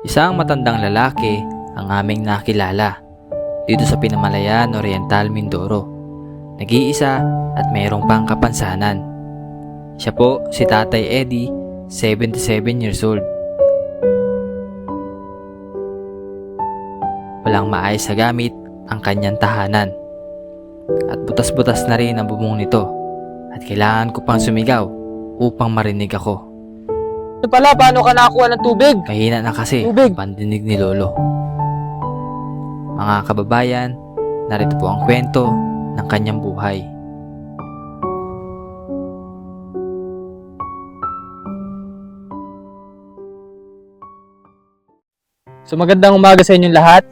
Isang matandang lalaki ang aming nakilala dito sa Pinamalayan Oriental, Mindoro. Nag-iisa at mayroong pang kapansanan. Siya po si Tatay Eddie, 77 years old. Walang maayos na gamit ang kanyang tahanan. At butas-butas na rin ang bubong nito. At kailangan ko pang sumigaw upang marinig ako. Ano pala, paano ka nakakuha ng tubig? Mahina na kasi Tubig. pandinig ni Lolo. Mga kababayan, narito po ang kwento ng kanyang buhay. So magandang umaga sa inyong lahat.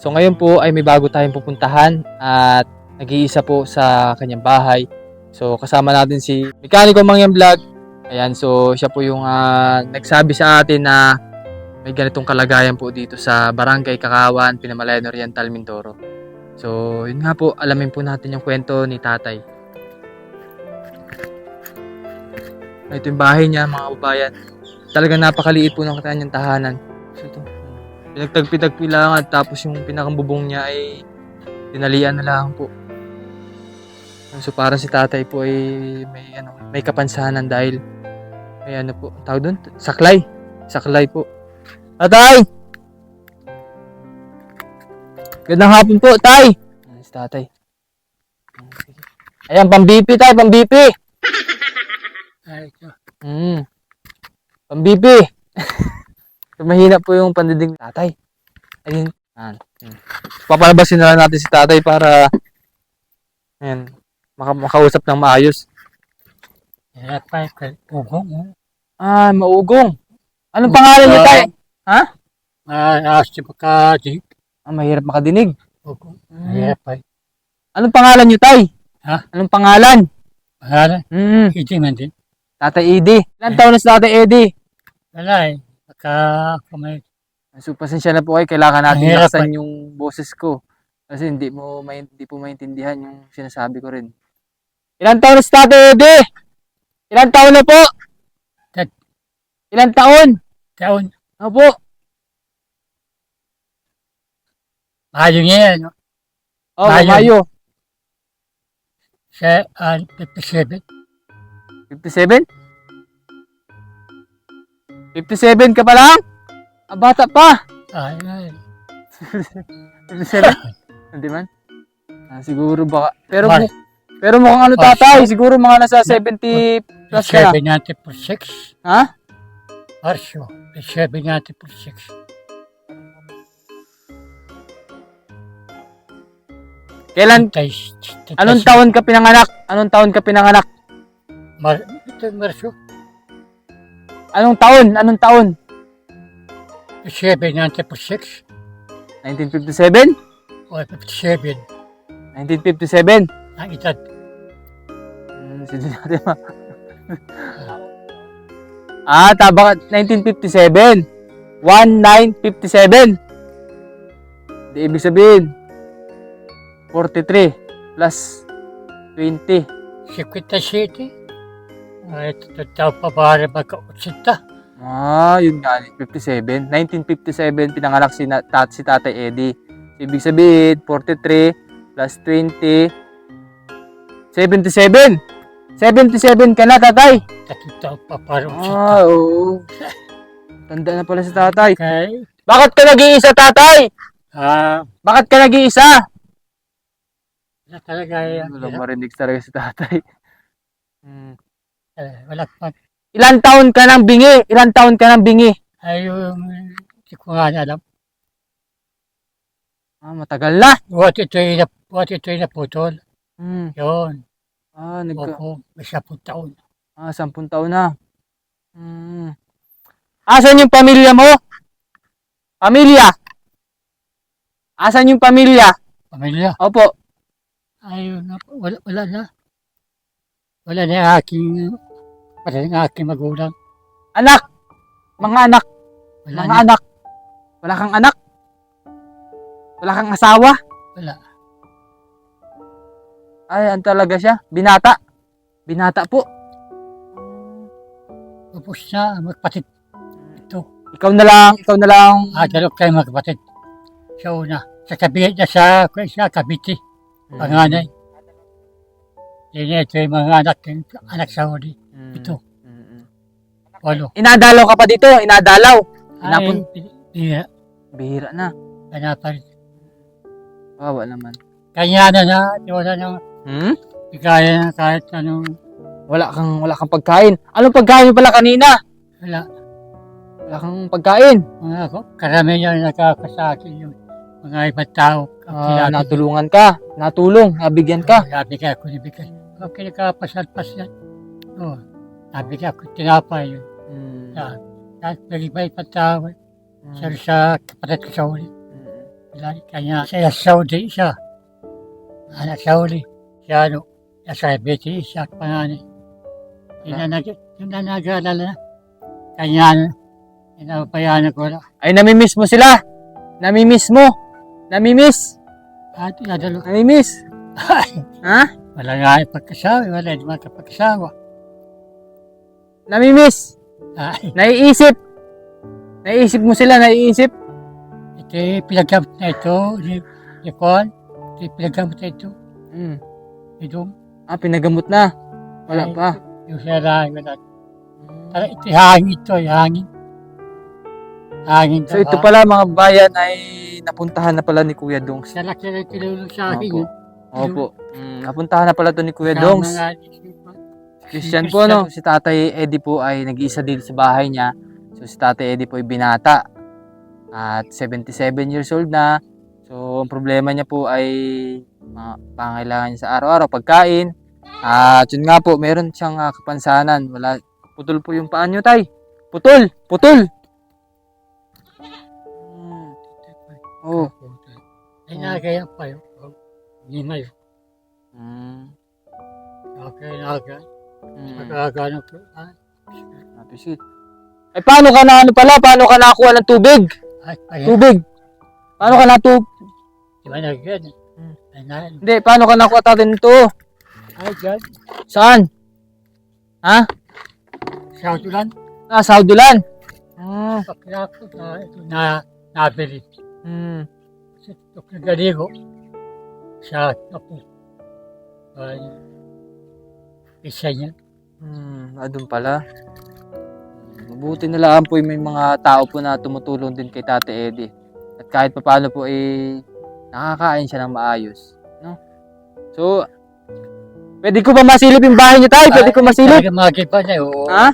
So ngayon po ay may bago tayong pupuntahan at nag-iisa po sa kanyang bahay. So kasama natin si Mekaniko Mangyang Vlog. Ayan, so siya po yung ah, nagsabi sa atin na may ganitong kalagayan po dito sa Barangay Kakawan, Pinamalayan Oriental, Mindoro. So yun nga po, alamin po natin yung kwento ni tatay. Ito yung bahay niya mga kababayan. Talagang napakaliit po ng kanyang tahanan. So ito, pinagtagpi-tagpi lang at tapos yung pinakambubong niya ay tinalian na lang po. So para si tatay po ay may ano, may kapansanan dahil may ano po, tawag doon, saklay. Saklay po. Tatay! Gandang hapon po, tay! Ayan Si tatay. Ayan, pambipi tay, pambipi! Ay, ito. Mm. Pambipi! Mahina po yung pandidig tatay. Ayun. Ayan. Mm. Papalabasin na lang natin si tatay para ayan, maka makausap ng maayos. Hirap pa kay Pugong. Oh. Ah, maugong. Anong pangalan niya tay? Ah, asti pa ka di Ah, mahirap makadinig. Pugong. Mm. Hirap pa. Anong pangalan niyo tay? Ha? Anong pangalan? Wala, Mm. man din. Tatay Edi. Ilan taon na si Tatay Edi? Wala eh. Baka kumay. So, pasensya na po kayo. Kailangan natin Mahirap laksan yung boses ko. Kasi hindi mo may, hindi po maintindihan yung sinasabi ko rin. Ilan taon na si Tatay Edi? Ilan taon na po? Tat- Ilan taon? Taon. Opo. Mayo niya yan. no? Oh, Mayo. Mayo. Sa ah, 57. 57? 57 ka pa lang? Ah, bata pa. Ay, ay. 57? Hindi man? Ah, siguro baka. Pero, Mar- pero mukhang ano tatay, siguro mga nasa 70 plus ka na. 57 natin por 6. Ha? 57 natin por 6. Kailan, Tay, anong taon ka pinanganak? Anong taon ka pinanganak? Mar ito. Anong taon? Anong taon? 57 natin por 6. 1957? O 57. 1957? Ang edad. Hmm, sige natin ma. Ah, taba ka, 1957. 1957. Di ibig sabihin, 43 plus 20. 57. Ay, ito daw pa rin magka-80? Ah, yun nga, 57. 1957, pinanganak si, na, tat, si Tatay Eddie. Ibig sabihin, 43 plus 20, 77. 77 ka na, Tatay. Daw pa parang Ah, oo. Tanda na pala si Tatay. Okay. Bakit ka nag-iisa, Tatay? Ah, Bakit ka nag-iisa? wala talaga yan. Walang marinig talaga si Tatay. Hmm. Eh, Wala pa. Ilan taon ka nang bingi? Ilan taon ka nang bingi? Ayun, hindi ko nga alam. Ah, matagal na. What ito yung, what ito yung naputol. Hmm. Yun. Ah, nagka... Opo, may sapong taon. Ah, sampung taon na. Hmm. Asan yung pamilya mo? Pamilya? Asan yung pamilya? Pamilya. Opo. Ayun, nap- wala, wala na. Wala na yung aking, wala na yung aking magulang. Anak. Mga anak. Wala Mga na. anak. Wala kang anak? Wala kang asawa? Wala. Ay, ano talaga siya? Binata? Binata po. Tapos na, magpatid. Ito. Ikaw na lang, ikaw na lang. Ah, dalawa kayo mga kapatid. Sa una, sa kabinet na sa, sa Cavite, panganay. Yan ito yung mga anak, anak sa huli. Mm. Ito, Mm-mm. walo. Inadalaw ka pa dito, inadalaw. Inapon- Ay, iya, Bihira na. kanya pa rin. Wawa naman. Kanya na na, wala na, Hmm? kaya na kahit anong, Wala kang wala kang pagkain. Anong pagkain mo pala kanina? wala. Wala kang pagkain. Mga ko, karamihan yung nakakasakit yung mga ibang tao. Ah, natulungan ka, natulong, nabigyan ka. Nabigay ko, nabigay. Okay, nakapasal-pasal. Oo, nabigay ko, tinapay yun. Mm. Ah, Kahit nag-iba ibang tao, Mm. siya sa kapatid ko sa. Mm. Wala, Kanya, siya sa Saudi, siya. Anak sa huli. Siya ano, sa Betty, siya at panganay. Yun na. Kanya, ano, inapayanan ko na. Ay, namimiss mo sila. Namimiss mo. Namimiss. At inadalo ka. Namimiss. Ha? Wala nga yung pagkasawa, wala yung mga kapagkasawa. Namimiss. Ay, Naiisip. Naiisip mo sila, naiisip. ito yung pinagamit na ito, ni, ni Juan. Ito yung pinagamit na ito. Mm. Ito, Ah, pinagamot na. Wala Ay. pa. yung sarahan ko na. Tara, ito hangin ito, hangin. Hangin So ito pala mga bayan ay napuntahan na pala ni Kuya Dongs. Sa laki na tinulong sa akin. Opo. yun. Opo. Mm, napuntahan na pala to ni Kuya Dongs. Christian po, no? Si Tatay Eddie po ay nag-iisa dito sa bahay niya. So, si Tatay Eddie po ay binata. At 77 years old na. So, ang problema niya po ay mga pangailangan niya sa araw-araw, pagkain. At yun nga po, meron siyang ah, kapansanan. Wala, putol po yung paan niyo, Tay. Putol! Putol! Hmm. Oh. Ay, nagaya pa yun. Hindi na yun. Mm. Okay, nagaya. Mm. Pagkagano ko. ah, Napisit. Eh, paano ka na, ano pala, paano ka nakakuha ng tubig? Ay, ay, Tubig! Paano ka na di ba nagaya? Ay, na, Hindi, paano ka nakuha natin ito? ay, dyan. Saan? Ha? Sa utulan. Ah, sa Audulan. Ah. Pagkakot na ito na nabili. Hmm. Sa ito kagaligo. Sa kapo. Ay, isa niya. Hmm, ah, doon pala. Mabuti na lang po yung may mga tao po na tumutulong din kay Tate Eddie. At kahit pa paano po eh, nakakain siya ng maayos. No? So, pwede ko ba masilip yung bahay niyo tayo? Pwede ko masilip? Talaga mga kipa niya. Oo. Ha?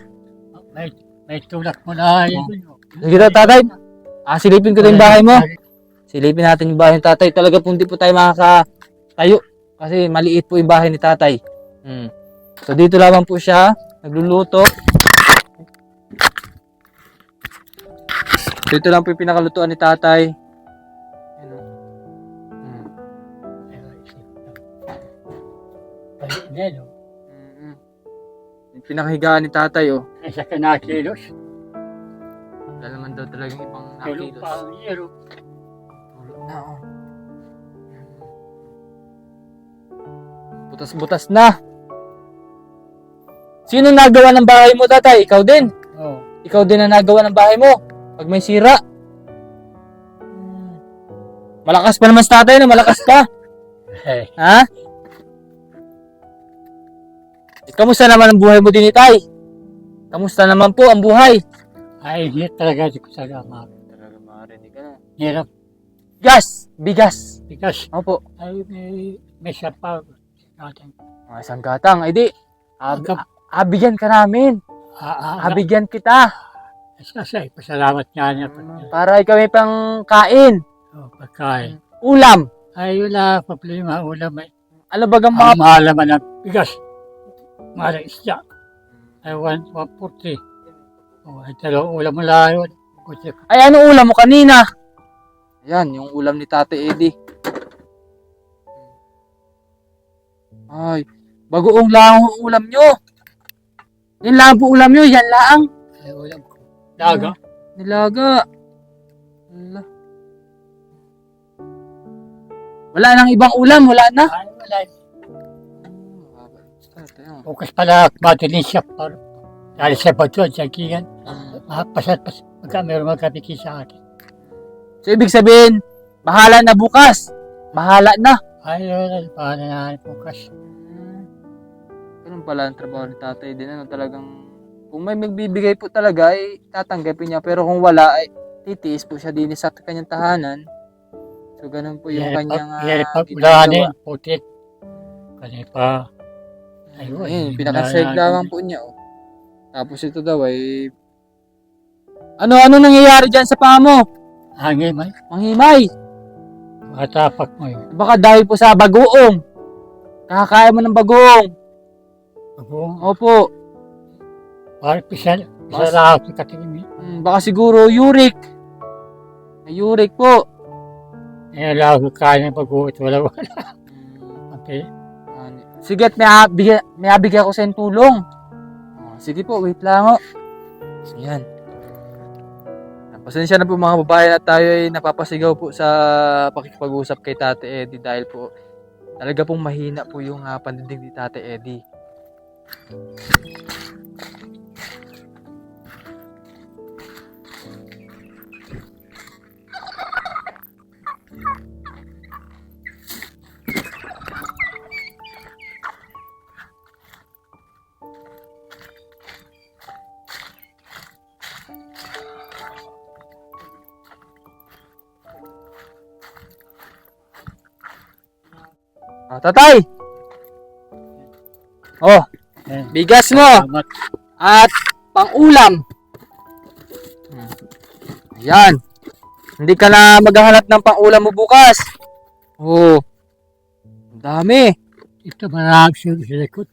May, may tulak mo na yun. Sige daw, tatay. Ah, silipin ko din yung bahay mo. Silipin natin yung bahay ni tatay. Talaga po hindi po tayo makakatayo. Kasi maliit po yung bahay ni tatay. Hmm. So dito lamang po siya. Nagluluto. Dito lang po yung pinakalutuan ni tatay. Ay, no? Mm-mm. Yung pinakahigaan ni tatay oh. Ay, sa kanakilos. Wala naman daw talagang ibang Tulo nakilos. pa ang iro. Tulog na oh. Butas-butas na. Sino nagawa ng bahay mo, tatay? Ikaw din. Oo. Ikaw din ang nagawa ng bahay mo. Pag may sira. Hmm. Malakas pa naman si tatay, no? Malakas pa. Eh, Ha? Eh, Kamusta naman ang buhay mo din, tay? Kamusta naman po ang buhay? ay, hindi talaga di ko salamat. Talaga makarinig ka na. Hirap. Gas! Bigas! Because, Opo. ay, may, may sapaw. Natin. Mga isang gatang. Ay di. Ab- Agap. abigyan ka namin. Ah, ah, Abigyan kita. Sasay, pasalamat nga niya. Para ikaw may pang kain. Oh, pagkain. Ulam. Ay, wala problema. Ulam ay. Ano bagang Ang mga... mahal naman ng bigas. Mahal ang isda. Ay, 1, 140. Oh, ay, dalawang ulam yun. Kasi, Ay, ano ulam mo kanina? Ayan, yung ulam ni Tate Eddie. Ay, bagoong lang ang ulam nyo. Yan lang po ulam nyo, yan lang. ay, ulam ko. Daga. Nilaga. Wala. Wala nang ibang ulam, wala na. Ay, wala. Bukas pala, matilis siya. Dahil sa bato, sa kiyan. Ah, pasat, pas, Pagka meron magkabiki sa akin. So, ibig sabihin, bahala na bukas. Bahala na. Ay, paano na bukas. Ganun pala ang trabaho ni tatay din. Ano talagang, kung may magbibigay po talaga, ay tatanggapin niya. Pero kung wala, ay titiis po siya din sa kanyang tahanan. So, ganun po yung kanyang ah, Yan pa, ginagawa. ulanin, putik. Kanya pa. Ayun, Ayun, pinaka-side lang po niya. Oh. Tapos ito daw ay... Ano, ano nangyayari dyan sa paa mo? Hangin man, Manghimay. matapak mo yun. Baka dahil po sa bagoong. Kakakaya mo ng bagoong. Ako, Opo. parang pisal, pisal ako sa katingin. Hmm, baka siguro uric. May uric po. Eh, wala ako kaya ng pag-uot, wala wala. Okay. Sige, may, abigay, may abigay ako sa tulong. Oh, sige po, wait lang o. Ayan. Pasensya na po mga babae at tayo ay napapasigaw po sa pakikipag-usap kay Tate Eddie dahil po talaga pong mahina po yung uh, pandidig ni Tate Eddie. Oh, tatay! Oh, Ayan. bigas mo Salamat. at pang-ulam. Ayan. Hindi ka na maghahanap ng pang-ulam mo bukas. Oh. Ang dami. Ito marami siya sa likod.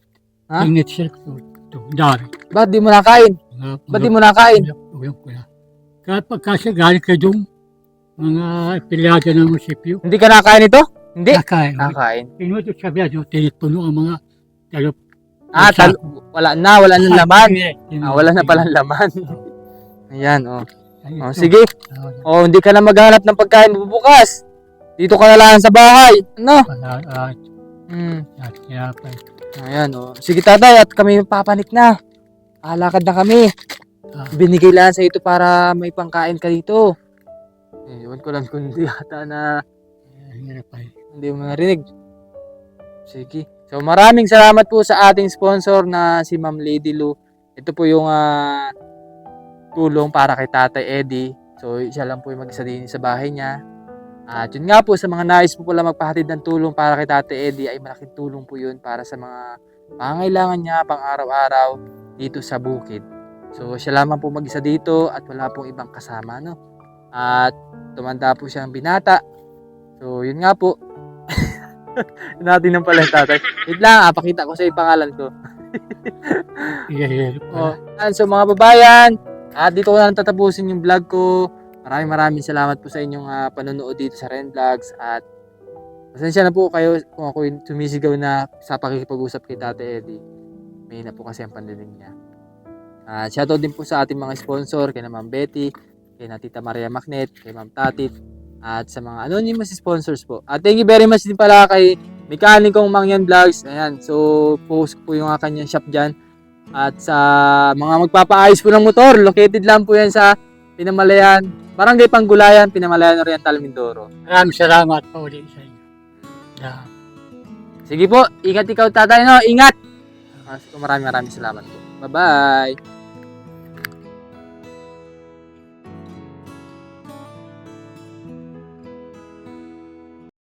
Ha? Init siya ito. Ito, dami. Ba't di mo nakain? Ba't di mo nakain? Ulam ko na. Kahit pagka siya galing ka doon, mga pilyado ng munisipyo, Hindi ka nakain ito? Hindi. nakain. Nakain. Pinuto siya biya doon, tinipuno ang mga talop. Ah, tal- wala na, wala na laman. Ah, wala na palang laman. Ayan, oh. Oh sige. Oh, hindi ka na maghanap ng pagkain mo bukas. Dito ka na lang sa bahay. Ano? Tinapay. Ayan, oh. Sige tatay, at kami papanik na. Alakad na kami. Ah. Binigay lang sa ito para may pangkain ka dito. Eh, ko lang kung hindi yata na Ang hirap ay. Hindi mo narinig. Sige. So maraming salamat po sa ating sponsor na si Ma'am Lady Lou. Ito po yung ah, tulong para kay Tatay Eddie. So siya lang po yung mag-isa din sa bahay niya. At yun nga po sa mga nais po pala magpahatid ng tulong para kay Tatay Eddie ay malaking tulong po yun para sa mga pangangailangan niya pang araw-araw dito sa bukid. So siya lamang po mag-isa dito at wala pong ibang kasama no. At tumanda po siyang binata. So yun nga po. natin ng pala yung tatay. Wait lang, ah, pakita ko sa pangalan ko. Hirap Oh, pala. yan, so mga babayan, at dito ko na lang tatapusin yung vlog ko. Maraming maraming salamat po sa inyong ah, panonood dito sa Ren Vlogs at pasensya na po kayo kung ako sumisigaw na sa pakikipag-usap kay Tate Eddie. May na po kasi ang pandinig niya. At shoutout din po sa ating mga sponsor, kay na Ma'am Betty, kay na Tita Maria Magnet, kay Ma'am Tatit, at sa mga anonymous sponsors po. At thank you very much din pala kay Mekanikong Mangyan Vlogs. Ayan, so post ko po yung kanyang shop dyan. At sa mga magpapaayos po ng motor, located lang po yan sa Pinamalayan, Barangay Panggulayan, Pinamalayan Oriental, Mindoro. Maraming salamat po ulit sa inyo. Yeah. Sige po, ingat ikaw tatay, no? Ingat! Maraming maraming salamat po. Bye-bye!